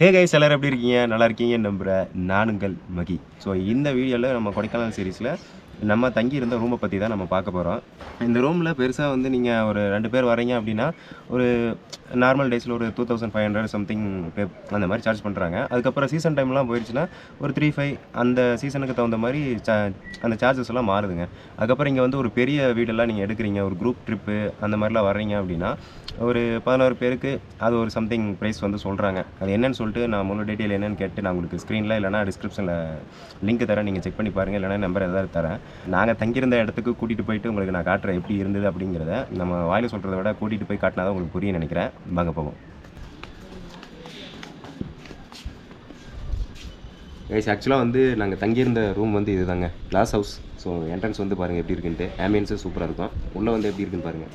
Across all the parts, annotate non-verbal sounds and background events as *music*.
Hey guys எல்லோரும் எப்படி இருக்கீங்க? நல்லா இருக்கீங்க நம்புகிறேன் நானுங்கள் மகி. ஸோ இந்த வீடியோவில் நம்ம கொடைக்கானல் சீரீஸில் நம்ம தங்கி இருந்த ரூமை பற்றி தான் நம்ம பார்க்க போகிறோம் இந்த ரூமில் பெருசாக வந்து நீங்கள் ஒரு ரெண்டு பேர் வரீங்க அப்படின்னா ஒரு நார்மல் டேஸில் ஒரு two thousand five hundred something pay அந்த மாதிரி சார்ஜ் பண்ணுறாங்க அதுக்கப்புறம் சீசன் டைம்லாம் போயிடுச்சுன்னா ஒரு த்ரீ ஃபைவ் அந்த சீசனுக்கு தகுந்த மாதிரி சா அந்த சார்ஜஸ் எல்லாம் மாறுதுங்க. அதுக்கப்புறம் இங்கே வந்து ஒரு பெரிய வீடெல்லாம் நீங்கள் எடுக்கிறீங்க ஒரு குரூப் ட்ரிப்பு அந்த மாதிரிலாம் வர்றீங்க அப்படின்னா ஒரு பதினோரு பேருக்கு அது ஒரு சம்திங் ப்ரைஸ் வந்து சொல்கிறாங்க அது என்னன்னு சொல்லிட்டு நான் முழு டீட்டெயில் என்னென்னு கேட்டு நான் உங்களுக்கு ஸ்க்ரீனில் இல்லைனா டிஸ்கிரிப்ஷனில் லிங்க் தரேன். நீங்கள் செக் பண்ணி பாருங்கள் இல்லைனா நம்பர் எதாவது தரேன். நாங்கள் தங்கியிருந்த இடத்துக்கு கூட்டிகிட்டு போயிட்டு உங்களுக்கு நான் காட்டுறேன் எப்படி இருந்தது அப்படிங்கிறத நம்ம வாயில் சொல்கிறத விட கூட்டிகிட்டு போய் காட்டினா தான் உங்களுக்கு புரிய நினைக்கிறேன். வாங்க போவோம். கைஸ் ஆக்சுவலாக வந்து நாங்கள் தங்கியிருந்த ரூம் வந்து இதுதாங்க. கிளாஸ் ஹவுஸ் ஸோ என்ட்ரன்ஸ் வந்து பாருங்கள் எப்படி இருக்குன்ட்டு. ஆம்பியன்ஸும் சூப்பராக இருக்கும். உள்ளே வந்து எப்படி இருக்குன்னு பாருங்கள்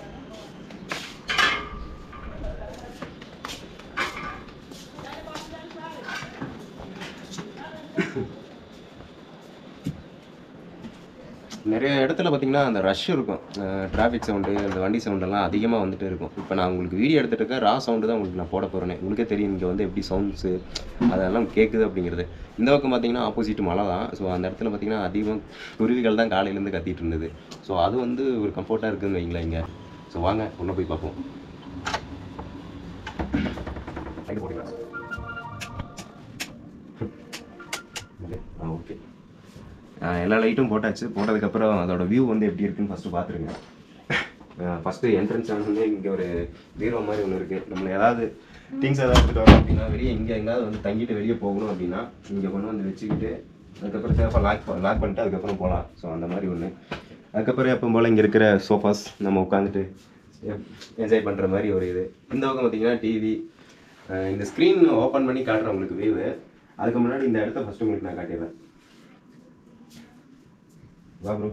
நிறைய இடத்துல பார்த்தீங்கன்னா அந்த ரஷ் இருக்கும். டிராஃபிக் சவுண்டு அந்த வண்டி சவுண்டெல்லாம் அதிகமாக வந்துட்டு இருக்கும். இப்போ நான் உங்களுக்கு வீடியோ எடுத்துகிட்டு ரா சவுண்டு தான் உங்களுக்கு நான் போட போகிறேன் உங்களுக்கே தெரியும் இங்கே வந்து எப்படி சவுண்ட்ஸு அதெல்லாம் கேட்குது அப்படிங்கிறது. இந்த பக்கம் பார்த்தீங்கன்னா ஆப்போசிட் மலை தான். ஸோ அந்த இடத்துல பார்த்தீங்கன்னா அதிகம் குருவிகள் தான் காலையிலேருந்து கத்திட்டு இருந்தது. ஸோ அது வந்து ஒரு கம்ஃபர்ட்டாக இருக்குதுன்னு வைங்களேன் இங்கே. ஸோ வாங்க உள்ளே போய் பார்ப்போம். எல்லா லைட்டும் போட்டாச்சு. போட்டதுக்கப்புறம் அதோட வியூ வந்து எப்படி இருக்குன்னு ஃபஸ்ட்டு பார்த்துருங்க ஃபஸ்ட்டு என்ட்ரன்ஸ் ஆனதுமே இங்கே ஒரு பீரோ மாதிரி ஒன்று இருக்குது நம்ம ஏதாவது திங்ஸ் ஏதாவது எடுத்துகிட்டு வரோம் அப்படின்னா வெளியே இங்கே எங்கேயாவது வந்து தங்கிட்டு வெளியே போகணும் அப்படின்னா இங்கே கொண்டு வந்து வச்சுக்கிட்டு அதுக்கப்புறம் சேஃபாக லாக் லாக் பண்ணிட்டு அதுக்கப்புறம் போகலாம் ஸோ அந்த மாதிரி ஒன்று அதுக்கப்புறம் எப்போ போல் இங்கே இருக்கிற சோஃபாஸ் நம்ம உட்காந்துட்டு என்ஜாய் பண்ணுற மாதிரி ஒரு இது. இந்த பக்கம் பார்த்தீங்கன்னா டிவி இந்த ஸ்க்ரீன் ஓப்பன் பண்ணி காட்டுறேன் உங்களுக்கு வீவு அதுக்கு முன்னாடி இந்த இடத்த ஃபஸ்ட்டு உங்களுக்கு நான் காட்டிடுறேன். வா ப்ரோ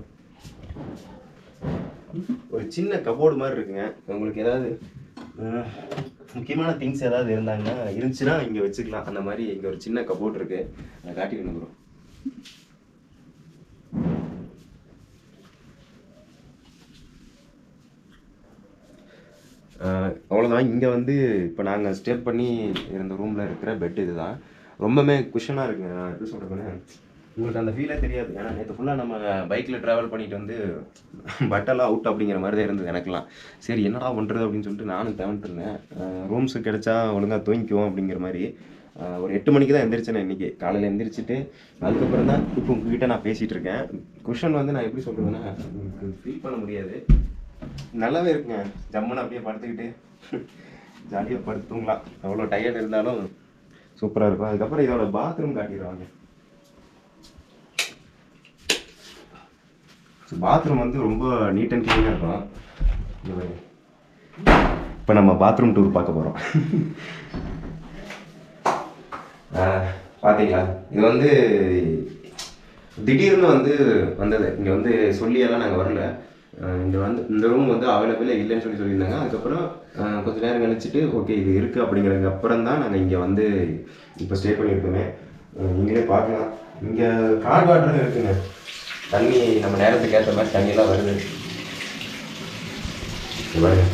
ஒரு சின்ன கபோர்டு மாதிரி இருக்குங்க. உங்களுக்கு ஏதாவது முக்கியமான திங்ஸ் ஏதாவது இருந்தாங்கன்னா இருந்துச்சுன்னா இங்கே வச்சுக்கலாம். அந்த மாதிரி இங்கே ஒரு சின்ன கபோர்டு இருக்கு. அதை காட்டிடுங்க ப்ரோ அவ்வளோதான் இங்கே வந்து இப்போ நாங்கள் ஸ்டே பண்ணி இருந்த ரூமில் இருக்கிற பெட் இதுதான். ரொம்பவுமே குஷனாக இருக்குங்க. நான் எப்படி சொல்கிறேன் உங்களுக்கு அந்த ஃபீலே தெரியாது. ஏன்னா நேற்று ஃபுல்லாக நம்ம பைக்கில் ட்ராவல் பண்ணிட்டு வந்து பட்டெல்லாம் அவுட் அப்படிங்கிற மாதிரி தான் இருந்தது எனக்குலாம் சரி என்னடா பண்ணுறது அப்படின்னு சொல்லிட்டு நானும் தவன்ட்டு இருந்தேன். ரூம்ஸு கிடைச்சா ஒழுங்காக தூங்கிக்குவோம் அப்படிங்கிற மாதிரி. ஒரு எட்டு மணிக்கு தான் எந்திரிச்சேன் இன்றைக்கி காலையில் எந்திரிச்சிட்டு அதுக்கப்புறம் தான் இப்போ உங்ககிட்ட நான் பேசிகிட்டு இருக்கேன். குஷன் வந்து நான் எப்படி சொல்கிறதுன்னா உங்களுக்கு ஃபீல் பண்ண முடியாது. நல்லாவே இருக்குங்க. ஜம்முன்னு அப்படியே படுத்துக்கிட்டு ஜாலியாக படுத்துங்களா? தூங்கலாம் அவ்வளோ டயர்ட் இருந்தாலும் சூப்பராக இருக்கும். அதுக்கப்புறம் இதோட பாத்ரூம் காட்டிடுவாங்க. பாத்ரூம் வந்து ரொம்ப நீட் அண்ட் க்ளீனாக இருக்கும். இப்போ நம்ம பாத்ரூம் டூர் பார்க்க போகிறோம் பார்த்தீங்களா இது வந்து திடீர்னு வந்து வந்தது. இங்கே வந்து சொல்லியெல்லாம் நாங்கள் வரல. இந்த வந்து இந்த ரூம் வந்து அவைலபிளாக இல்லைன்னு சொல்லி சொல்லியிருந்தாங்க. அதுக்கப்புறம் கொஞ்ச நேரம் கழிச்சிட்டு ஓகே இது இருக்குது அப்படிங்கிறதுக்கு அப்புறம் தான் நாங்கள் இங்கே வந்து இப்போ ஸ்டே பண்ணியிருக்கோமே. நீங்களே பார்க்கலாம். இங்கே கார் வாட்டர் இருக்குங்க. தண்ணி நம்ம நேரத்துக்கு ஏற்ற மாதிரி தண்ணியெல்லாம் வருது. இங்க பாருங்க.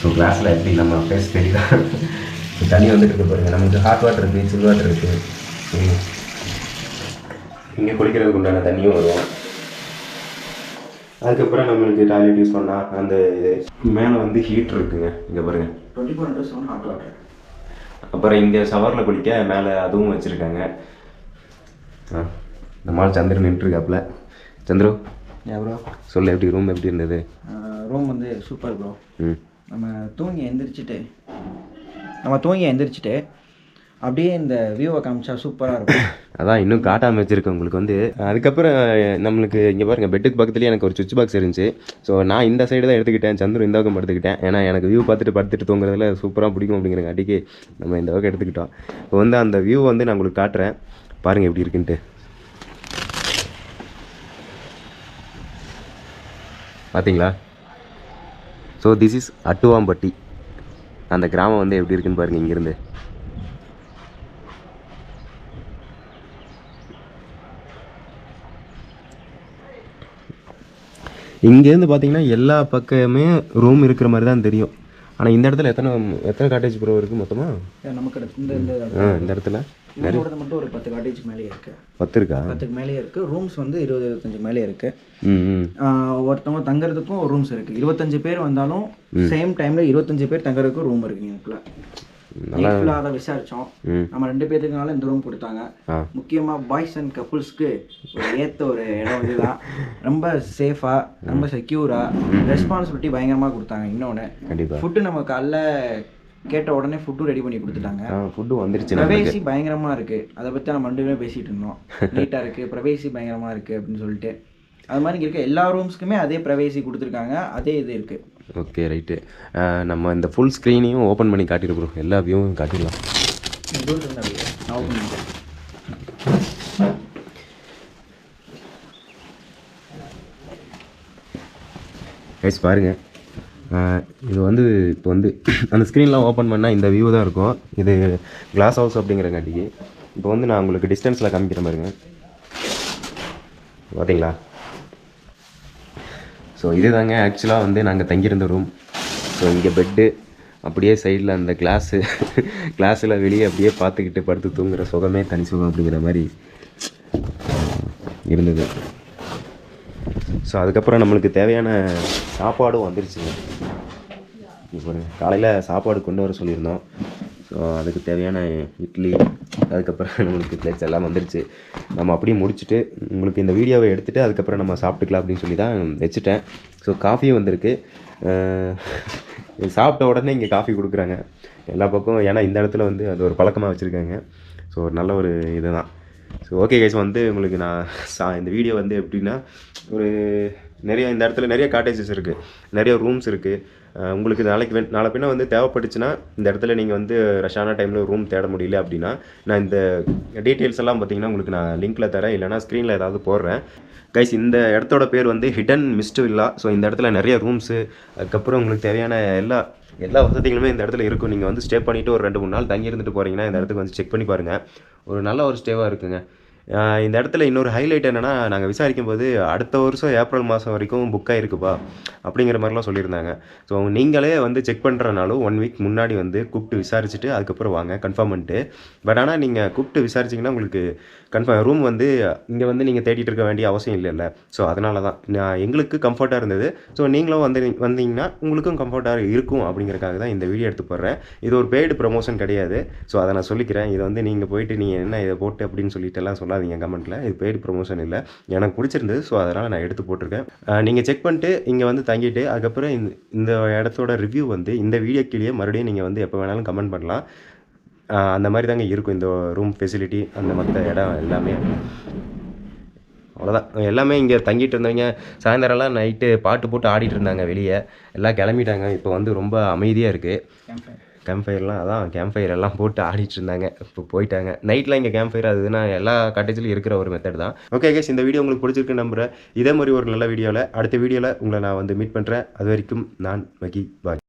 ஸோ கிளாஸில் எப்படி நம்ம ஃபேஸ் தெரியுதா? தண்ணி வந்துட்டு இருக்கு பாருங்க. நமக்கு ஹாட் வாட்டர் இருக்குது சில் வாட்டர் இருக்குது இங்கே குளிக்கிறதுக்கு உண்டான தண்ணியும் வரும். அதுக்கப்புறம் நம்மளுக்கு டாய்லெட் யூஸ் பண்ணால் அந்த இது மேலே வந்து ஹீட்டர் இருக்குங்க. இங்கே பாருங்க. Twenty four into seven hot water அப்புறம் இங்கே ஷவரில் குளிக்க மேலே அதுவும் வச்சுருக்காங்க. ஆ. நம்மளால் சந்திரன் நின்றுருக்காப்புல. சந்திரு ப்ரோ சொல்லு எப்படி ரூம் எப்படி இருந்தது? ரூம் வந்து சூப்பர் ப்ரோ ம். நம்ம தூங்கி எந்திரிச்சிட்டு நம்ம தூங்கி எந்திரிச்சிட்டு அப்படியே இந்த வியூவை காமிச்சா சூப்பராக இருக்கும். *coughs* அதான் இன்னும் காட்டாமல் வச்சுருக்கேன் உங்களுக்கு வந்து. அதுக்கப்புறம் நம்மளுக்கு இங்கே பாருங்கள் பெட்டுக்கு பக்கத்துலேயே எனக்கு ஒரு சுவிட்ச் பாக்ஸ் இருந்துச்சு. ஸோ நான் இந்த சைடு தான் எடுத்துக்கிட்டேன் சந்துரு இந்த பக்கம் படுத்துக்கிட்டேன். ஏன்னா எனக்கு வியூ பார்த்துட்டு படுத்துட்டு தூங்குறதுல சூப்பராக பிடிக்கும் அப்படிங்கிறங்காட்டிக்கு நம்ம இந்த பக்கம் எடுத்துக்கிட்டோம். இப்போ வந்து அந்த வியூ வந்து நான் உங்களுக்கு காட்டுறேன். பாருங்கள் எப்படி இருக்குன்ட்டு. பார்த்தீங்களா ஸோ திஸ் இஸ் அட்டுவாம்பட்டி அந்த கிராமம் வந்து எப்படி இருக்குன்னு பாருங்கள் இங்கேருந்து. இங்கேருந்து பார்த்தீங்கன்னா எல்லா பக்கமே ரூம் இருக்கிற மாதிரி தான் தெரியும். ஆனால் இந்த இடத்துல எத்தனை எத்தனை காட்டேஜ் ப்ரோ இருக்குது மொத்தமாக நமக்கு இந்த இடத்துல? இவங்களோடது மட்டும் ஒரு பத்து காட்டேஜ் மேலேயே இருக்கு. பத்து இருக்கா பத்துக்கு மேலேயே இருக்கு. ரூம்ஸ் வந்து இருபது இருபத்தஞ்சு மேலேயே இருக்கு. ஒருத்தவங்க தங்குறதுக்கும் ரூம்ஸ் இருக்கு. இருபத்தஞ்சு பேர் வந்தாலும் சேம் டைம்ல இருபத்தஞ்சு பேர் தங்குறதுக்கும் ரூம் நைட் ஃபுல்லாக அதை விசாரிச்சோம். நம்ம ரெண்டு பேத்துக்குனால இந்த ரூம் கொடுத்தாங்க. முக்கியமா பாய்ஸ் அண்ட் கப்புள்ஸ்க்கு ஏத்த ஒரு இடம் இதுதான். ரொம்ப சேஃபா ரொம்ப செக்யூரா ரெஸ்பான்சிபிலிட்டி பயங்கரமா கொடுத்தாங்க இன்னொன்று கண்டிப்பாக ஃபுட்டு நம்ம காலைல கேட்ட உடனே ஃபுட்டும் ரெடி பண்ணி கொடுத்துட்டாங்க. ஃபுட்டு வந்துருச்சு பிரவேசி பயங்கரமா இருக்கு. அதை பத்தி நம்ம ரெண்டு பேசிட்டு இருந்தோம். நீட்டா இருக்கு. பிரவேசி பயங்கரமா இருக்கு அப்படின்னு சொல்லிட்டு. அது மாதிரி இங்க இருக்க எல்லா ரூம்ஸ்க்குமே அதே பிரவேசி கொடுத்துருக்காங்க. அதே இது இருக்கு. ஓகே ரைட்டு நம்ம இந்த ஃபுல் ஸ்க்ரீனையும் ஓப்பன் பண்ணி ப்ரோ எல்லா வியூவும் காட்டிடலாம். கைஸ் பாருங்கள் இது வந்து இப்போ வந்து *clears throat* அந்த ஸ்க்ரீன்லாம் ஓப்பன் பண்ணால் இந்த வியூ தான் இருக்கும். இது கிளாஸ் ஹவுஸ் அப்படிங்கிறங்காட்டிக்கு இப்போ வந்து நான் உங்களுக்கு டிஸ்டன்ஸில் காமிக்கிற பாருங்க. பார்த்தீங்களா ஸோ இதுதாங்க ஆக்சுவலாக வந்து நாங்கள் தங்கியிருந்த ரூம் ஸோ இங்கே பெட்டு அப்படியே சைடில் அந்த கிளாஸு கிளாஸில் *laughs* வெளியே அப்படியே பார்த்துக்கிட்டு படுத்து தூங்குற சுகமே தனி சுகம் அப்படிங்கிற மாதிரி இருந்தது. ஸோ அதுக்கப்புறம் நம்மளுக்கு தேவையான சாப்பாடும் வந்துருச்சுங்க ஒரு காலையில் சாப்பாடு கொண்டு வர சொல்லியிருந்தோம். ஸோ அதுக்கு தேவையான இட்லி அதுக்கப்புறம் நம்மளுக்கு பிளேட்ஸ் எல்லாம் வந்துருச்சு. நம்ம அப்படியே முடிச்சுட்டு உங்களுக்கு இந்த வீடியோவை எடுத்துகிட்டு அதுக்கப்புறம் நம்ம சாப்பிட்டுக்கலாம் அப்படின்னு சொல்லி தான் வச்சுட்டேன். ஸோ காஃபியும் வந்திருக்கு. சாப்பிட்ட உடனே இங்கே காஃபி கொடுக்குறாங்க. எல்லா பக்கம் ஏன்னா இந்த இடத்துல வந்து அது ஒரு பழக்கமாக வச்சுருக்காங்க. ஸோ ஒரு நல்ல ஒரு இதுதான். ஸோ ஓகே கைஸ் வந்து உங்களுக்கு நான் சா இந்த வீடியோ வந்து எப்படின்னா ஒரு நிறைய இந்த இடத்துல நிறைய காட்டேஜஸ் இருக்குது நிறைய ரூம்ஸ் இருக்குது உங்களுக்கு நாளைக்கு வே- நாளை பின்ன வந்து தேவைப்பட்டுச்சுன்னா இந்த இடத்துல நீங்கள் வந்து ரஷ்ஷான டைமில் ரூம் தேட முடியல அப்படின்னா நான் இந்த டீட்டெயில்ஸ் எல்லாம் பார்த்தீங்கன்னா உங்களுக்கு நான் லிங்க்கில் தரேன். இல்லைனா ஸ்க்ரீனில் ஏதாவது போடுறேன். கைஸ் இந்த இடத்தோட பேர் வந்து ஹிடன் மிஸ்ட் வில்லா ஸோ இந்த இடத்துல நிறைய ரூம்ஸு அதுக்கப்புறம் உங்களுக்கு தேவையான எல்லா எல்லா வசதிகளுமே இந்த இடத்துல இருக்கும். நீங்கள் வந்து ஸ்டே பண்ணிவிட்டு ஒரு ரெண்டு மூணு நாள் தங்கி இருந்துட்டு போகிறீங்கன்னா இந்த இடத்துக்கு வந்து செக் பண்ணி பாருங்கள் ஒரு நல்ல ஒரு ஸ்டேவாக இருக்குங்க. இந்த இடத்துல இன்னொரு ஹைலைட் என்னென்னா நாங்கள் விசாரிக்கும் போது அடுத்த வருஷம் ஏப்ரல் மாதம் வரைக்கும் புக் ஆகிருக்குப்பா அப்படிங்கிற மாதிரிலாம் சொல்லியிருந்தாங்க. ஸோ நீங்களே வந்து செக் பண்ணுறனாலும் ஒன் வீக் முன்னாடி வந்து கூப்பிட்டு விசாரிச்சுட்டு அதுக்கப்புறம் வாங்க கன்ஃபார்ம் பண்ணிட்டு. பட் ஆனால் நீங்கள் கூப்பிட்டு விசாரிச்சிங்கன்னா உங்களுக்கு கன்ஃபார்ம் ரூம் வந்து இங்கே வந்து நீங்கள் தேடிட்டு இருக்க வேண்டிய அவசியம் இல்லைல்ல. ஸோ அதனால தான் நான் எங்களுக்கு கம்ஃபர்ட்டாக இருந்தது. ஸோ நீங்களும் வந்து வந்தீங்கன்னா உங்களுக்கும் கம்ஃபர்ட்டாக இருக்கும் அப்படிங்கிறக்காக தான் இந்த வீடியோ எடுத்து போடுறேன். இது ஒரு பெய்டு ப்ரொமோஷன் கிடையாது. ஸோ அதை நான் சொல்லிக்கிறேன். இதை வந்து நீங்கள் போயிட்டு நீங்கள் என்ன இதை போட்டு அப்படின்னு சொல்லிட்டு எல்லாம் சொல்லாதீங்க கமெண்ட்டில் இது பெய்டு ப்ரொமோஷன் இல்லை. எனக்கு பிடிச்சிருந்தது ஸோ அதனால் நான் எடுத்து போட்டிருக்கேன். நீங்கள் செக் பண்ணிட்டு இங்கே வந்து தங்கிட்டு அதுக்கப்புறம் இந்த இந்த இடத்தோட ரிவ்யூ வந்து இந்த வீடியோ கீழே மறுபடியும் நீங்கள் வந்து எப்போ வேணாலும் கமெண்ட் பண்ணலாம். அந்த மாதிரி தாங்க இருக்கும் இந்த ரூம் ஃபெசிலிட்டி அந்த மற்ற இடம் எல்லாமே. அவ்வளோதான் எல்லாமே இங்கே தங்கிட்டு இருந்தவங்க சாயந்தரம்லாம் நைட்டு பாட்டு போட்டு ஆடிட்டு இருந்தாங்க வெளியே. எல்லாம் கிளம்பிட்டாங்க. இப்போ வந்து ரொம்ப அமைதியாக இருக்குது கேம்ப் ஃபயர்லாம் அதான் கேம்ப் ஃபயர் எல்லாம் போட்டு ஆடிட்டு இருந்தாங்க இப்போ போயிட்டாங்க. நைட்டில் இங்கே கேம்ப் ஃபயர் அதுனா எல்லா காட்டேஜ்லையும் இருக்கிற ஒரு மெத்தட் தான். ஓகே கேஸ் இந்த வீடியோ உங்களுக்கு பிடிச்சிருக்கு நம்புறேன். இதே மாதிரி ஒரு நல்ல வீடியோவில் அடுத்த வீடியோவில் உங்களை நான் வந்து மீட் பண்ணுறேன் அது வரைக்கும் நான் மகி பாய்